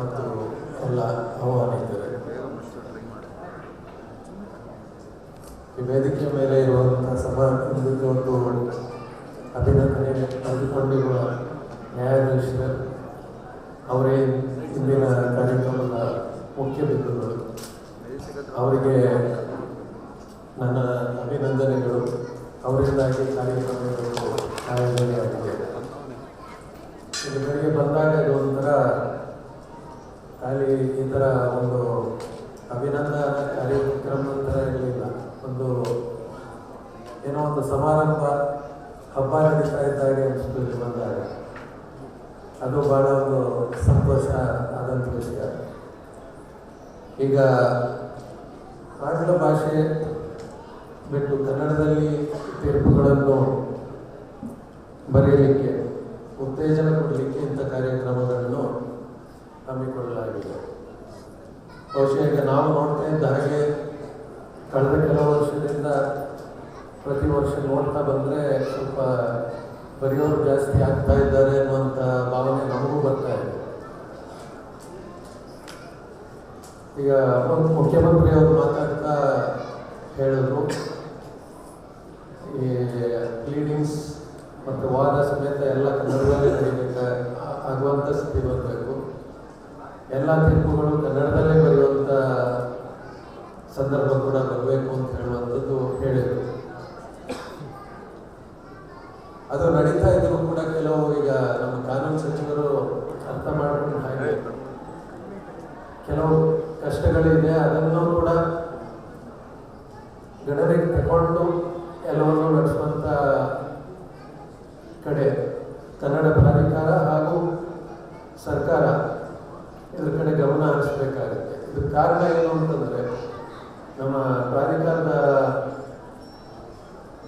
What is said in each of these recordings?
ಮತ್ತು ಎಲ್ಲ ಆಹ್ವಾನಿತರೆ ಈ ವೇದಿಕೆಯ ಮೇಲೆ ಇರುವಂತಹ ಸಮಾಜಕ್ಕೆ ಒಂದು ಅಭಿನಂದನೆ ಪಡೆದುಕೊಂಡಿರುವ ನ್ಯಾಯಾಧೀಶರು, ಅವರೇ ಇಂದಿನ ಕಾರ್ಯಕ್ರಮದ ಮುಖ್ಯ ಬಿಂದುಗಳು. ಅವರಿಗೆ ನನ್ನ ಅಭಿನಂದನೆಗಳು. ಅವರಿಂದಾಗಿ ಕಾರ್ಯಕ್ರಮಗಳು ಆಯೋಜನೆಯಾಗಿದೆ. ಇದು ಬೆಳಿಗ್ಗೆ ಬಂದಾಗ ಇದು ಖಾಲಿ ಈ ಥರ ಒಂದು ಅಭಿನಂದನಾ ಕಾರ್ಯಕ್ರಮ ಥರ ಇರಲಿಲ್ಲ. ಒಂದು ಏನೋ ಒಂದು ಸಮಾರಂಭ ಹಬ್ಬ ನಡೀತಾ ಇದ್ದಾಗೆ ಇಲ್ಲಿ ಬಂದಾಗ. ಅದು ಬಹಳ ಒಂದು ಸಂತೋಷ ಆದಂಥ ವಿಷಯ. ಈಗ ಆಂಗ್ಲ ಭಾಷೆ ಬಿಟ್ಟು ಕನ್ನಡದಲ್ಲಿ ತೀರ್ಪುಗಳನ್ನು ಬರೆಯಲಿಕ್ಕೆ ಉತ್ತೇಜನ ಕೊಡಲಿಕ್ಕೆ ಇಂಥ ಕಾರ್ಯಕ್ರಮಗಳನ್ನು ಹಮ್ಮಿಕೊಳ್ಳಲಾಗಿದೆ ಬಹುಶಃ ಈಗ ಇದ್ದ ಹಾಗೆ ಕಳೆದ ಕೆಲವು ವರ್ಷದಿಂದ ಪ್ರತಿ ವರ್ಷ ನೋಡ್ತಾ ಬಂದರೆ ಸ್ವಲ್ಪ ಬರೆಯೋರು ಜಾಸ್ತಿ ಆಗ್ತಾ ಇದ್ದಾರೆ ಅನ್ನುವಂಥ ಭಾವನೆ ನಮಗೂ ಬರ್ತಾ ಇದೆ. ಈಗ ಮುಖ್ಯಮಂತ್ರಿ ಅವರು ಮಾತಾಡ್ತಾ ಹೇಳಿದ್ರು, ಈ ಕ್ಲೀನಿಂಗ್ಸ್ ಮತ್ತು ವಾದ ಸಮೇತ ಎಲ್ಲ ಕನ್ನಡದಲ್ಲಿ ನಡೀಬೇಕು ಆಗುವಂಥ ಸ್ಥಿತಿ ಬರಬೇಕು ಎಲ್ಲ ತೀರ್ಪುಗಳು ಕನ್ನಡದಲ್ಲಿ ಸಂದರ್ಭ ಕೂಡ ಬರಬೇಕು ಅಂತ ಹೇಳುವಂಥದ್ದು ಹೇಳಿದರು ಅದು ನಡೀತಾ ಇದ್ರು ಕೂಡ ಕೆಲವು ಈಗ ನಮ್ಮ ಕಾನೂನು ಸಚಿವರು ಅರ್ಥ ಮಾಡ್ಕೊಂಡು ಹಾಗೆ ಕೆಲವು ಕಷ್ಟಗಳಿದೆ ಅದನ್ನು ಕೂಡ ಗಣನೆಗೆ ತಗೊಂಡು ಎಲ್ಲವನ್ನು ನಡೆಸುವಂತ ಕಡೆ ಕನ್ನಡ ಪ್ರಾಧಿಕಾರ ಹಾಗೂ ಸರ್ಕಾರ ಇದ್ರ ಕಡೆ ಗಮನ ಹರಿಸಬೇಕಾಗುತ್ತೆ ಇದು ಕಾರಣ ಏನು ಅಂತಂದ್ರೆ ನಮ್ಮ ಪ್ರಾಧಿಕಾರದ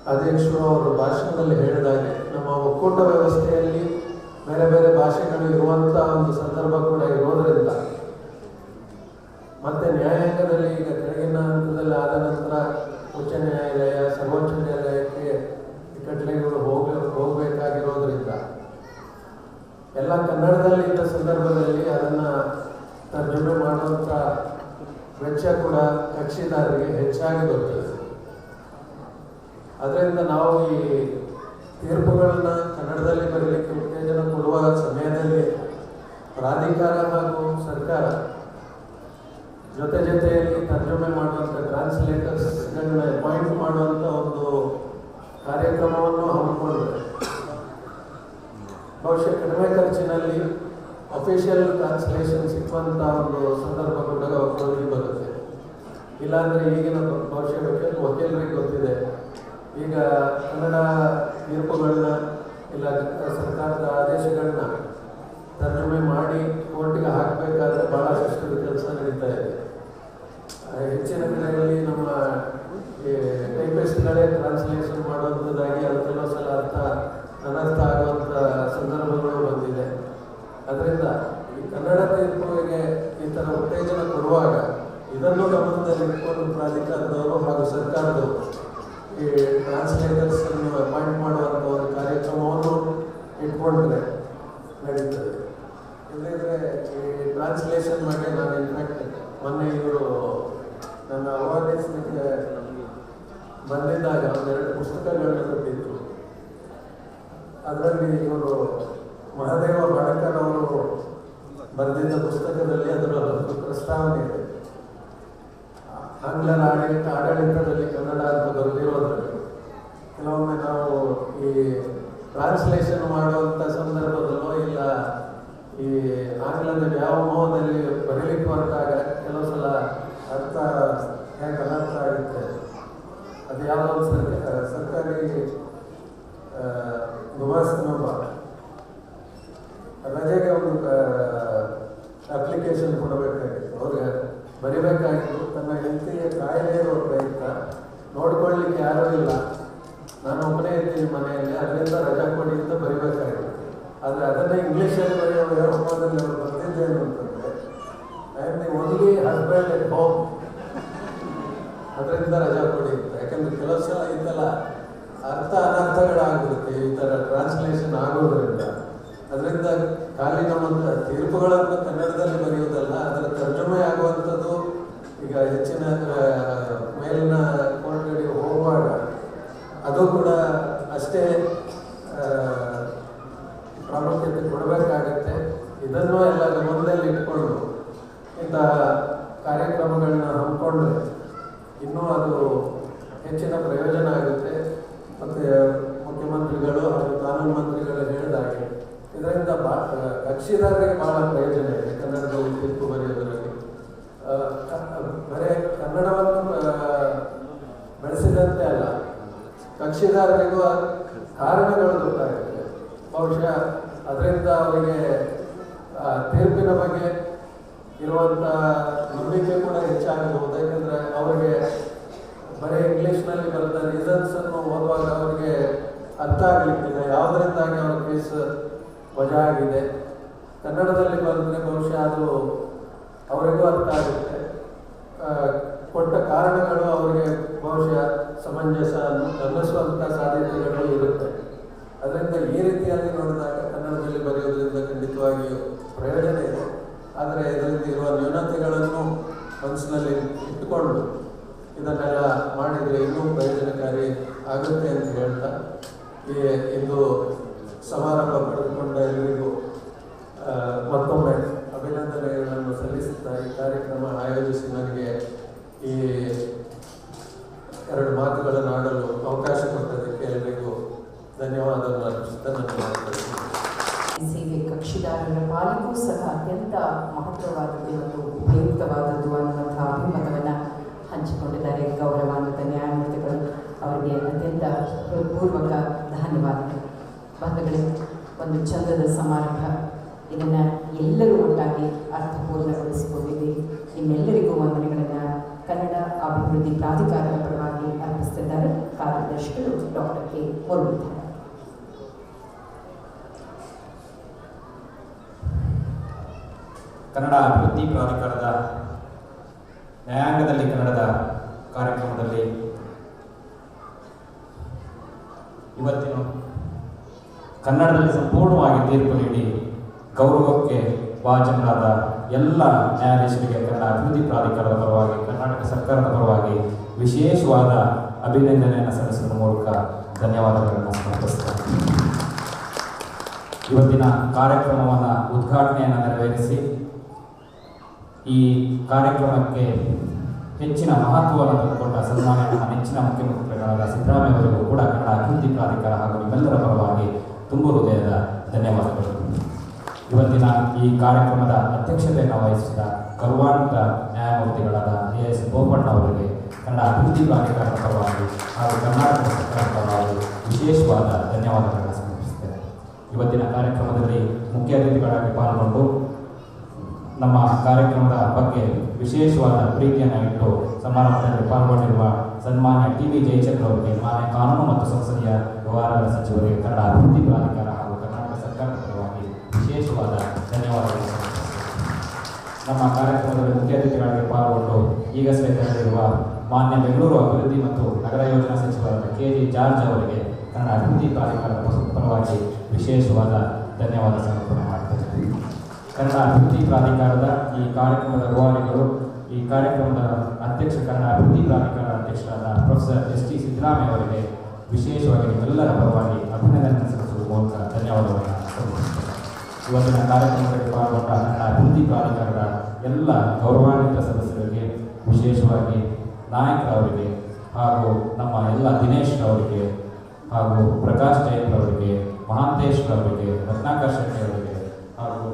ಅಧ್ಯಕ್ಷರು ಅವರು ಭಾಷಣದಲ್ಲಿ ಹೇಳಿದಾಗೆ ನಮ್ಮ ಒಕ್ಕೂಟ ವ್ಯವಸ್ಥೆಯಲ್ಲಿ ಬೇರೆ ಬೇರೆ ಭಾಷೆಗಳು ಇರುವಂತ ಒಂದು ಸಂದರ್ಭ ಕೂಡ ಇರೋದರಿಂದ ಮತ್ತೆ ನ್ಯಾಯಾಂಗದಲ್ಲಿ ಈಗ ಕೆಳಗಿನ ಹಂತದಲ್ಲಿ ಆದ ನಂತರ ಉಚ್ಚ ನ್ಯಾಯಾಲಯ, ಸರ್ವೋಚ್ಚ ನ್ಯಾಯಾಲಯಕ್ಕೆ ಈ ಹೋಗ, ಹೋಗಬೇಕಾಗಿರೋದ್ರಿಂದ ಎಲ್ಲ ಕನ್ನಡದಲ್ಲಿ ಇದ್ದ ಸಂದರ್ಭದಲ್ಲಿ ಅದನ್ನ ತರ್ಜುಮೆ ಮಾಡುವಂತ ವೆಚ್ಚ ಕೂಡ ಕಕ್ಷಿದಾರರಿಗೆ ಹೆಚ್ಚಾಗಿ ಬರ್ತದೆ ಅದರಿಂದ ನಾವು ಈ ತೀರ್ಪುಗಳನ್ನ ಕನ್ನಡದಲ್ಲಿ ಬರಲಿಕ್ಕೆ ಉತ್ತೇಜನ ಕೊಡುವ ಸಮಯದಲ್ಲಿ ಪ್ರಾಧಿಕಾರ ಹಾಗೂ ಸರ್ಕಾರ ಜೊತೆ ಜೊತೆಯಲ್ಲಿ ತರ್ಜುಮೆ ಮಾಡುವಂಥ ಟ್ರಾನ್ಸ್ಲೇಟರ್ಸ್ಗಳನ್ನ ಅಪಾಯಿಂಟ್ ಮಾಡುವಂಥ ಒಂದು ಕಾರ್ಯಕ್ರಮವನ್ನು ಹಮ್ಮಿಕೊಂಡ್ರೆ ಬಹುಶಃ ಕಡಿಮೆ ಖರ್ಚಿನಲ್ಲಿ ಅಫಿಷಿಯಲ್ ಟ್ರಾನ್ಸ್ಲೇಷನ್ ಸಿಕ್ಕುವಂಥ ಒಂದು ಸಂದರ್ಭ ಕೂಡ ಒಬ್ಬರಿಗೆ ಬರುತ್ತೆ. ಇಲ್ಲಾಂದ್ರೆ ಈಗಿನ ವಕೀಲ ವಕೀಲರಿಗೆ ಗೊತ್ತಿದೆ. ಈಗ ಕನ್ನಡ ತೀರ್ಪುಗಳನ್ನ ಇಲ್ಲ ಸರ್ಕಾರದ ಆದೇಶಗಳನ್ನ ತರ್ಜುಮೆ ಮಾಡಿ ಕೋರ್ಟಿಗೆ ಹಾಕಬೇಕಾದ್ರೆ ಭಾಳ ಕೆಲಸ ನಡೀತಾ ಇದೆ. ಹೆಚ್ಚಿನ ಕಡೆಗಳಲ್ಲಿ ನಮ್ಮ ಟೈಪಿಸ್ಟ್ಗಳೇ ಟ್ರಾನ್ಸ್ಲೇಷನ್ ಮಾಡುವಂಥದ್ದಾಗಿ ಅದು ಕೆಲವು ಸಲ ಅರ್ಥ ಅನರ್ಥ ಅದರಿಂದ ಕನ್ನಡ ತೀರ್ಪುಗೆ ಈ ಥರ ಉತ್ತೇಜನ ಕೊಡುವಾಗ ಇದನ್ನು ಗಮನದಲ್ಲಿಟ್ಟುಕೊಂಡು ಪ್ರಾಧಿಕಾರದವರು ಹಾಗೂ ಸರ್ಕಾರದವರು ಈ ಟ್ರಾನ್ಸ್ಲೇಟರ್ಸ್ ಅನ್ನು ಅಪಾಯಿಂಟ್ ಮಾಡುವಂಥ ಒಂದು ಕಾರ್ಯಕ್ರಮವನ್ನು ಇಟ್ಕೊಂಡ್ರೆ ನಡೀತದೆ. ಇಲ್ಲದಿದ್ರೆ ಈ ಟ್ರಾನ್ಸ್ಲೇಷನ್ ಮಾಡಿ ನಾನು ಇನ್ಫ್ಯಾಕ್ಟ್ ಮೊನ್ನೆ ಇವರು ನನ್ನ ಅವಾರ್ಡಿಸ್ಲಿಕ್ಕೆ ಬಂದಿದ್ದಾಗ ಒಂದೆರಡು ಪುಸ್ತಕಗಳನ್ನು ಕೊಟ್ಟಿದ್ರು. ಅದರಲ್ಲಿ ಇವರು ಮಹಾದೇವ ಬಾಡಕರ್ ಅವರು ಬರೆದಿದ್ದ ಪುಸ್ತಕದಲ್ಲಿ ಅದರ ಒಂದು ಪ್ರಸ್ತಾವನೆ ಇದೆ ಆಂಗ್ಲರ ಆಡಳಿತ ಆಡಳಿತದಲ್ಲಿ ಕನ್ನಡ ಅಂತ ಬರೆದಿರೋದ್ರಲ್ಲಿ ಕೆಲವೊಮ್ಮೆ ನಾವು ಈ ಟ್ರಾನ್ಸ್ಲೇಷನ್ ಮಾಡುವಂಥ ಸಂದರ್ಭದಲ್ಲೋ ಇಲ್ಲ ಈ ಆಂಗ್ಲದ ವ್ಯಾಮೋಹದಲ್ಲಿ ಬರೀಲಿಕ್ಕೆ ಹೊರಟಾಗ ಕೆಲವು ಸಲ ಅರ್ಥ ಹೇಗೆ ಅನರ್ಥ ಆಗುತ್ತೆ? ಅದು ಯಾವುದೋ ಸರ್ಕಾರ ಸರ್ಕಾರಿ ಗುಮಾಸ್ತನೊಬ್ಬ ರಜೆಗೆ ಒಂದು ಅಪ್ಲಿಕೇಶನ್ ಅವ್ರಿಗೆ ಬರಿಬೇಕಾಗಿತ್ತು ತನ್ನ ಹೆಂಡತಿಗೆ ಕಾಯಿಲೆ ಇರುವ ಪ್ರಯತ್ನ ನೋಡ್ಕೊಳ್ಳಿಕ್ಕೆ ಯಾರೂ ಇಲ್ಲ. ನಾನು ಒಬ್ಬನೇ ಇದ್ದೀನಿ ಮನೆಯಲ್ಲಿ, ಅದರಿಂದ ರಜಾ ಕೊಡಿ ಅಂತ ಬರಿಬೇಕಾಗಿತ್ತು ಆದರೆ ಅದನ್ನೇ ಇಂಗ್ಲೀಷಲ್ಲಿ ಬರೆಯೋ ವ್ಯವಹಾರದಲ್ಲಿ ಅವರು ಬರ್ತಿದ್ದೇನು ಅಂತಂದರೆ I am the only husband at home ಅದರಿಂದ ರಜಾ ಕೊಡಿ ಅಂತ ಯಾಕಂದ್ರೆ ಕೆಲವು ಸಲ ಇದೆಲ್ಲ ಅರ್ಥ ಅನರ್ಥಗಳಾಗಿರುತ್ತೆ ಈ ಥರ ಟ್ರಾನ್ಸ್ಲೇಷನ್ ಆಗೋದ್ರಿಂದ ಅದರಿಂದ ಖಾಲಿ ನಮ್ಮ ತೀರ್ಪುಗಳನ್ನು ಕನ್ನಡದಲ್ಲಿ ಬರೆಯೋದು ಮನದಲ್ಲಿ ಇಟ್ಕೊಂಡು ಇಂಥ ಕಾರ್ಯಕ್ರಮಗಳನ್ನ ಹಮ್ಮಿಕೊಂಡ್ರೆ ಇನ್ನೂ ಅದು ಹೆಚ್ಚಿನ ಪ್ರಯೋಜನ ಆಗುತ್ತೆ ಮತ್ತು ಮುಖ್ಯಮಂತ್ರಿಗಳು ಹಾಗೂ ಕಾನೂನು ಮಂತ್ರಿಗಳು ಹೇಳಿದಾಗೆ ಇದರಿಂದ ಕಕ್ಷಿದಾರರಿಗೆ ಬಹಳ ಪ್ರಯೋಜನ ಇದೆ. ಕನ್ನಡದಲ್ಲಿ ತೀರ್ಪು ಬರೆಯೋದರಲ್ಲಿ. ಬರೇ, ಕನ್ನಡವನ್ನು ಬೆಳೆಸಿದಂತೆ ಅಲ್ಲ. ಕಕ್ಷಿದಾರರಿಗೂ ಕಾರಣಗಳು ಗೊತ್ತಾಗುತ್ತೆ. ಬಹುಶಃ ಅದರಿಂದ ಅವರಿಗೆ ತೀರ್ಪಿನ ಬಗ್ಗೆ ಇರುವಂಥ ನಂಬಿಕೆ ಕೂಡ ಹೆಚ್ಚಾಗಬಹುದು. ಯಾಕಂದ್ರೆ ಅವರಿಗೆ ಬರೀ ಇಂಗ್ಲಿಷ್ನಲ್ಲಿ ರೀಸನ್ಸ್ ಅನ್ನು ಓದುವಾಗ ಅವರಿಗೆ ಅರ್ಥ ಆಗಲಿಕ್ಕಿಲ್ಲ. ಯಾವುದರಿಂದಾಗಿ ಅವರ ಕೇಸ್ ವಜಾ ಆಗಿದೆ. ಕನ್ನಡದಲ್ಲಿ ಬಂದರೆ ಬಹುಶಃ ಅದು ಅವರಿಗೂ ಅರ್ಥ ಆಗುತ್ತೆ. ಕೊಟ್ಟ ಕಾರಣಗಳು ಅವರಿಗೆ ಬಹುಶಃ ಸಮಂಜಸ ಅನ್ನು- ಅನ್ನಿಸುವಂಥ ಸಾಧ್ಯತೆಗಳು ಇರುತ್ತೆ. ಅದರಿಂದ ಈ ರೀತಿಯಾಗಿ ನೋಡಿದಾಗ ಕನ್ನಡದಲ್ಲಿ ಬರೆಯೋದ್ರಿಂದ ಖಂಡಿತವಾಗಿಯೂ ಪ್ರಯೋಜನ ಇದೆ. ಆದರೆ ಇದರಿಂದ ಇರುವ ನ್ಯೂನತೆಗಳನ್ನು ಮನಸ್ಸಿನಲ್ಲಿ ಇಟ್ಟುಕೊಂಡು ಇದನ್ನೆಲ್ಲ ಮಾಡಿದರೆ ಇನ್ನೂ ಪ್ರಯೋಜನಕಾರಿ ಆಗುತ್ತೆ ಅಂತ ಹೇಳ್ತಾ, ಈ ಇಂದು ಸಮಾರಂಭ ಪಡೆದುಕೊಂಡ ಎಲ್ಲರಿಗೂ ಬಂಧುಗಳೇ ಒಂದು ಚಂದದ ಸಮಾರಂಭ. ಇದನ್ನು ಎಲ್ಲರೂ ಒಟ್ಟಾಗಿ ಅರ್ಥಪೂರ್ಣಗೊಳಿಸಿಕೊಂಡಿದೆ ನಿಮ್ಮೆಲ್ಲರಿಗೂ ವಂದನೆಗಳನ್ನು ಕನ್ನಡ ಅಭಿವೃದ್ಧಿ ಪ್ರಾಧಿಕಾರದ ಪರವಾಗಿ ಅರ್ಪಿಸುತ್ತಿದ್ದಾರೆ ಕಾರ್ಯದರ್ಶಿಗಳು ಡಾಕ್ಟರ್ ಕೆ. ಮುರಳೀಧರ. ಕನ್ನಡ ಅಭಿವೃದ್ಧಿ ಪ್ರಾಧಿಕಾರದ ನ್ಯಾಯಾಂಗದಲ್ಲಿ ಕನ್ನಡದ ಕಾರ್ಯಕ್ರಮದಲ್ಲಿ ಇವತ್ತಿನ ಕನ್ನಡದಲ್ಲಿ ಸಂಪೂರ್ಣವಾಗಿ ತೀರ್ಪು ನೀಡಿ ಗೌರವಕ್ಕೆ ಭಾಜನರಾದ ಎಲ್ಲ ನ್ಯಾಯಾಧೀಶರಿಗೆ ಕನ್ನಡ ಅಭಿವೃದ್ಧಿ ಪ್ರಾಧಿಕಾರದ ಪರವಾಗಿ, ಕರ್ನಾಟಕ ಸರ್ಕಾರದ ಪರವಾಗಿ ವಿಶೇಷವಾದ ಅಭಿನಂದನೆಯನ್ನು ಸಲ್ಲಿಸುವ ಮೂಲಕ ಧನ್ಯವಾದಗಳನ್ನು ಸಮರ್ಪಿಸುತ್ತೇನೆ ಇವತ್ತಿನ ಕಾರ್ಯಕ್ರಮವನ್ನು ಉದ್ಘಾಟನೆಯನ್ನು ನೆರವೇರಿಸಿ ಈ ಕಾರ್ಯಕ್ರಮಕ್ಕೆ ಹೆಚ್ಚಿನ ಮಹತ್ವವನ್ನು ತಂದುಕೊಂಡ ಸನ್ಮಾನ್ಯ ನೆಚ್ಚಿನ ಮುಖ್ಯಮಂತ್ರಿಗಳಾದ ಸಿದ್ದರಾಮಯ್ಯ ಅವರಿಗೂ ಕೂಡ ಕನ್ನಡ ಅಭಿವೃದ್ಧಿ ಪ್ರಾಧಿಕಾರ ಹಾಗೂ ನಿಮ್ಮೆಲ್ಲರ ಪರವಾಗಿ ತುಂಬ ಹೃದಯದ ಧನ್ಯವಾದಗಳು. ಇವತ್ತಿನ ಈ ಕಾರ್ಯಕ್ರಮದ ಅಧ್ಯಕ್ಷತೆಯನ್ನು ವಹಿಸಿದ ಗೌರವಾನ್ವಿತ ನ್ಯಾಯಮೂರ್ತಿಗಳಾದ ಎ ಎಸ್ ಬೋಪಣ್ಣ ಅವರಿಗೆ ಕನ್ನಡ ಅಭಿವೃದ್ಧಿ ಪ್ರಾಧಿಕಾರದ ಪರವಾಗಿ ಹಾಗೂ ಕರ್ನಾಟಕ ಸರ್ಕಾರದ ಪರವಾಗಿ ವಿಶೇಷವಾದ ಧನ್ಯವಾದಗಳನ್ನು ಸಮರ್ಪಿಸುತ್ತೇನೆ. ಇವತ್ತಿನ ಕಾರ್ಯಕ್ರಮದಲ್ಲಿ ಮುಖ್ಯ ಅತಿಥಿಗಳಾಗಿ ಪಾಲ್ಗೊಂಡು ನಮ್ಮ ಕಾರ್ಯಕ್ರಮದ ಬಗ್ಗೆ ವಿಶೇಷವಾದ ಪ್ರೀತಿಯನ್ನು ಇಟ್ಟು ಸಮಾರಂಭದಲ್ಲಿ ಪಾಲ್ಗೊಂಡಿರುವ ಸನ್ಮಾನ್ಯ ಟಿ ವಿ ಜಯಚಂದ್ರ ಅವರಿಗೆ ಮಾನ್ಯ ಕಾನೂನು ಮತ್ತು ಸಂಸದೀಯ ವ್ಯವಹಾರಗಳ ಸಚಿವರಿಗೆ ಕನ್ನಡ ಅಭಿವೃದ್ಧಿ ಪ್ರಾಧಿಕಾರ ಹಾಗೂ ಕರ್ನಾಟಕ ಸರ್ಕಾರದ ಪರವಾಗಿ ವಿಶೇಷವಾದ ಧನ್ಯವಾದಗಳು. ನಮ್ಮ ಕಾರ್ಯಕ್ರಮದಲ್ಲಿ ಮುಖ್ಯ ಅತಿಥಿಗಳಾಗಿ ಪಾಲ್ಗೊಂಡು ಈಗಷ್ಟೇ ತೆರಳಿರುವ ಮಾನ್ಯ ಬೆಂಗಳೂರು ಅಭಿವೃದ್ಧಿ ಮತ್ತು ನಗರ ಯೋಜನಾ ಸಚಿವರಾದ ಕೆ ಜಿ ಜಾರ್ಜ್ ಅವರಿಗೆ ಕನ್ನಡ ಅಭಿವೃದ್ಧಿ ಪ್ರಾಧಿಕಾರದ ಪರ- ಪರವಾಗಿ ವಿಶೇಷವಾದ ಧನ್ಯವಾದ ಸಮರ್ಪಣೆ ಕನ್ನಡ ಅಭಿವೃದ್ಧಿ ಪ್ರಾಧಿಕಾರದ ಈ ಕಾರ್ಯಕ್ರಮದ ರೂವಾರಿಗಳು, ಈ ಕಾರ್ಯಕ್ರಮದ ಅಧ್ಯಕ್ಷ ಕನ್ನಡ ಅಭಿವೃದ್ಧಿ ಪ್ರಾಧಿಕಾರದ ಅಧ್ಯಕ್ಷರಾದ ಪ್ರೊಫೆಸರ್ ಎಸ್ ಟಿ ಸಿದ್ದರಾಮಯ್ಯ ಅವರಿಗೆ ವಿಶೇಷವಾಗಿ ಎಲ್ಲರ ಪರವಾಗಿ ಅಭಿನಂದನೆ ಸಲ್ಲಿಸುವ ಮೂಲಕ ಧನ್ಯವಾದಗಳನ್ನು ಇವತ್ತಿನ ಕಾರ್ಯಕ್ರಮದಲ್ಲಿ ಪಾಲ್ಗೊಂಡ ನನ್ನ ಅಭಿವೃದ್ಧಿ ಪ್ರಾಧಿಕಾರದ ಎಲ್ಲ ಗೌರವಾನ್ವಿತ ಸದಸ್ಯರಿಗೆ, ವಿಶೇಷವಾಗಿ ನಾಯಕರವರಿಗೆ ಹಾಗೂ ನಮ್ಮ ಎಲ್ಲ ದಿನೇಶ್ ಅವರಿಗೆ ಹಾಗೂ ಪ್ರಕಾಶ್ ಜೈನ್ ಅವರಿಗೆ, ಮಹಾಂತೇಶ್ ಅವರಿಗೆ, ರತ್ನಾಕರ್ ಶೆಟ್ಟಿ ಅವರಿಗೆ ಹಾಗೂ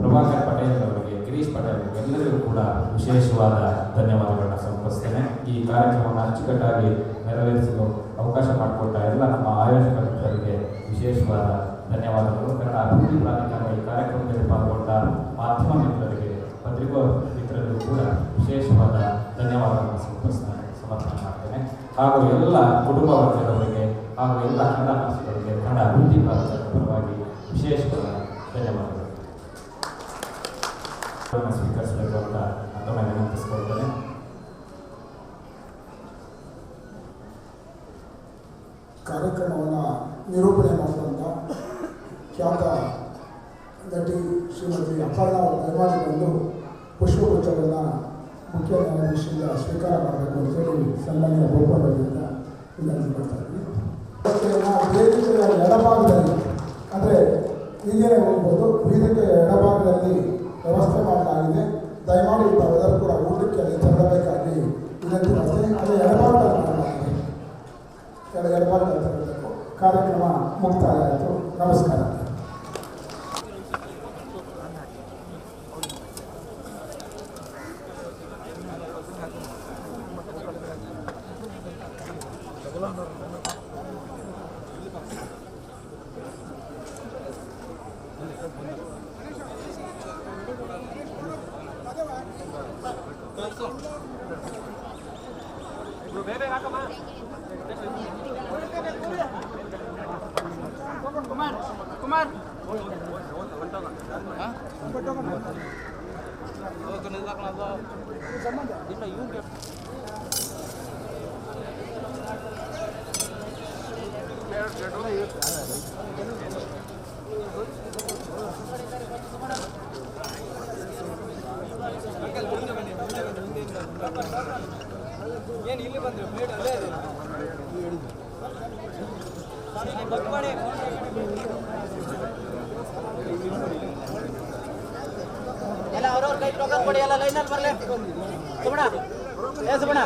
ಪ್ರಭಾಕರ್ ಪಟೇಲ್ ಅವರಿಗೆ, ಗಿರೀಶ್ ಪಟೇಲ್ ಅವರಿಗೆ ಎಲ್ಲರಿಗೂ ಕೂಡ ವಿಶೇಷವಾದ ಧನ್ಯವಾದಗಳನ್ನು ಸಮರ್ಪಿಸ್ತೇನೆ ಈ ಕಾರ್ಯಕ್ರಮವನ್ನು ಅಚ್ಚುಕಟ್ಟಾಗಿ ನೆರವೇರಿಸಲು ಅವಕಾಶ ಮಾಡಿಕೊಟ್ಟ ಎಲ್ಲ ನಮ್ಮ ಆಯೋಜಕರಿಗೆ ವಿಶೇಷವಾದ ಧನ್ಯವಾದಗಳು. ಕನ್ನಡ ಅಭಿವೃದ್ಧಿ ಪ್ರಾಧಿಕಾರ ಈ ಕಾರ್ಯಕ್ರಮದಲ್ಲಿ ಪಾಲ್ಗೊಂಡ ಮಾಧ್ಯಮ ಮಿತ್ರರಿಗೆ, ಪತ್ರಿಕಾ ಮಿತ್ರರಿಗೂ ಕೂಡ ವಿಶೇಷವಾದ ಧನ್ಯವಾದಗಳನ್ನು ಸಮರ್ಪಿಸ್ತಾರೆ ಸಮರ್ಪಣೆ ಮಾಡ್ತೇನೆ. ಹಾಗೂ ಎಲ್ಲ ಕುಟುಂಬ ವರ್ಗದವರಿಗೆ ಹಾಗೂ ಎಲ್ಲ ಕನ್ನಡ ಭಾಷೆಗಳಿಗೆ ಕನ್ನಡ ಅಭಿವೃದ್ಧಿ ಪ್ರಾಧಿಕಾರದ ಪರವಾಗಿ ವಿಶೇಷವಾದ ಧನ್ಯವಾದಗಳು. ಸ್ವೀಕರಿಸಬೇಕು ಅಂತ ಮತ್ತೊಮ್ಮೆ ವಿನಂತಿಸಿಕೊಳ್ತೇನೆ. ಕಾರ್ಯಕ್ರಮವನ್ನು ನಿರೂಪಣೆ ಮಾಡಿದಂಥ ಖ್ಯಾತ ನಟಿ ಶ್ರೀಮತಿ ಅಪರ್ಣ ಅವರು ದಯಮಾಡಿ ಬಂದು ಪುಷ್ಪಗುಚ್ಛವನ್ನು ಮುಖ್ಯ ನ್ಯಾಯಾಧೀಶರಿಂದ ಸ್ವೀಕಾರ ಮಾಡಬೇಕು ಅಂತೇಳಿ ಸನ್ಮಾನ್ಯ ಗೋಪಾಲರಿಂದ ವಿನಂತಿ ಮಾಡ್ತಾ ಇದ್ದೀನಿ ಎಡಭಾಗದಲ್ಲಿ, ಅಂದರೆ ಹೀಗೆ ಹೋಗ್ಬೋದು ವೇದಿಕೆಯ ಎಡಭಾಗದಲ್ಲಿ ವ್ಯವಸ್ಥೆ ಮಾಡಲಾಗಿದೆ. ದಯಮಾಡಿ ತಾವೆಲ್ಲರೂ ಕೂಡ ಊಟಕ್ಕೆ ಅಲ್ಲಿ ತೆರಳಬೇಕಾಗಿ ವಿನಂತಿ ಮಾಡ್ತೀನಿ. ಎಡಭಾಗದಲ್ಲಿ ಎಡಬಾರ್ದು ಅಂತ ಹೇಳಬೇಕು ಕಾರ್ಯಕ್ರಮ ಮುಕ್ತಾಯ ಆಯಿತು. ನಮಸ್ಕಾರ. ಇಲ್ಲ ಇವ್ಗೆ ಏನು ಇಲ್ಲಿ ಬಂದ್ರೆ ಬೇಡ ಅಲ್ಲೇ ಮಾಡಿ ಎಲ್ಲ ಅವ್ರವ್ರ ಕೈ ಟೋಕನ್ ಕೊಡಿ ಎಲ್ಲ ಲೈನಲ್ಲಿ ಬರಲಿ. ಸುಮಣ ಏ ಸುಮಣ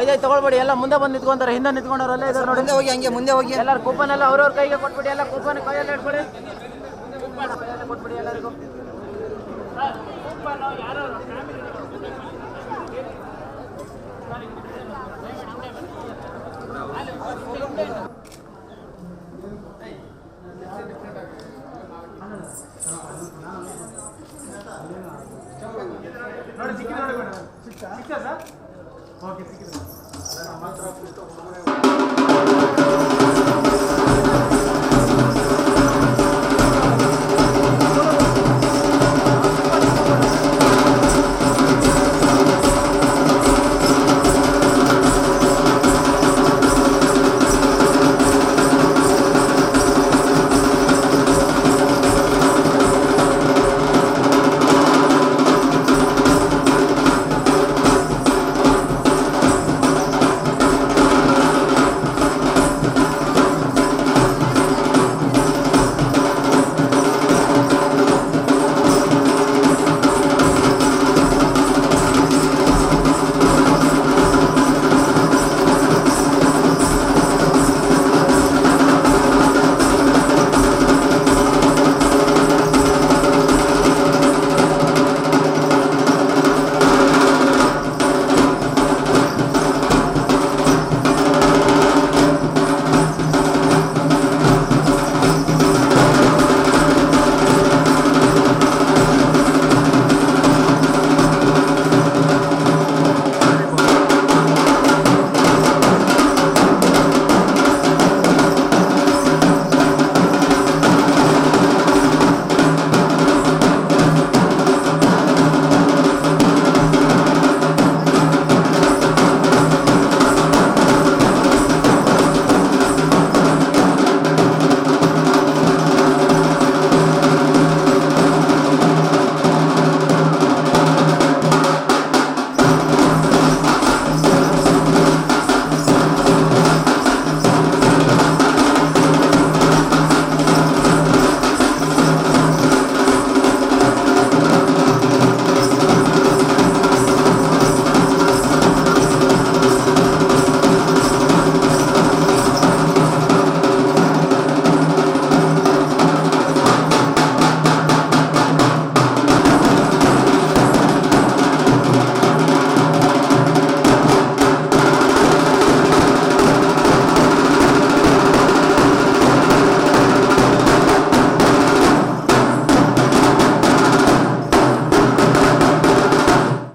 ಐದೈದು ತಗೊಳ್ಬೇಡಿ ಎಲ್ಲ ಮುಂದೆ ಬಂದು ನಿಂತ್ಕೊಂತಾರೆ ಹಿಂದೆ ನಿಂತ್ಕೊಂಡವ್ರು ಅಲ್ಲೇ ಇದ್ದಾರೆ ನೋಡಿ ಹೋಗಿ ಹಂಗೆ ಮುಂದೆ ಹೋಗಿ. ಎಲ್ಲರೂ ಕೂಪನ್ ಎಲ್ಲ ಅವ್ರವ್ರ ಕೈಗೆ ಕೊಟ್ಬಿಡಿ ಎಲ್ಲ ಕೂಪನ್ ಕೈಯಲ್ಲಿ ಇಟ್ಕೊಡಿ ಕೊಟ್ಬಿಡಿ ಎಲ್ಲರಿಗೂ. ಓಕೆ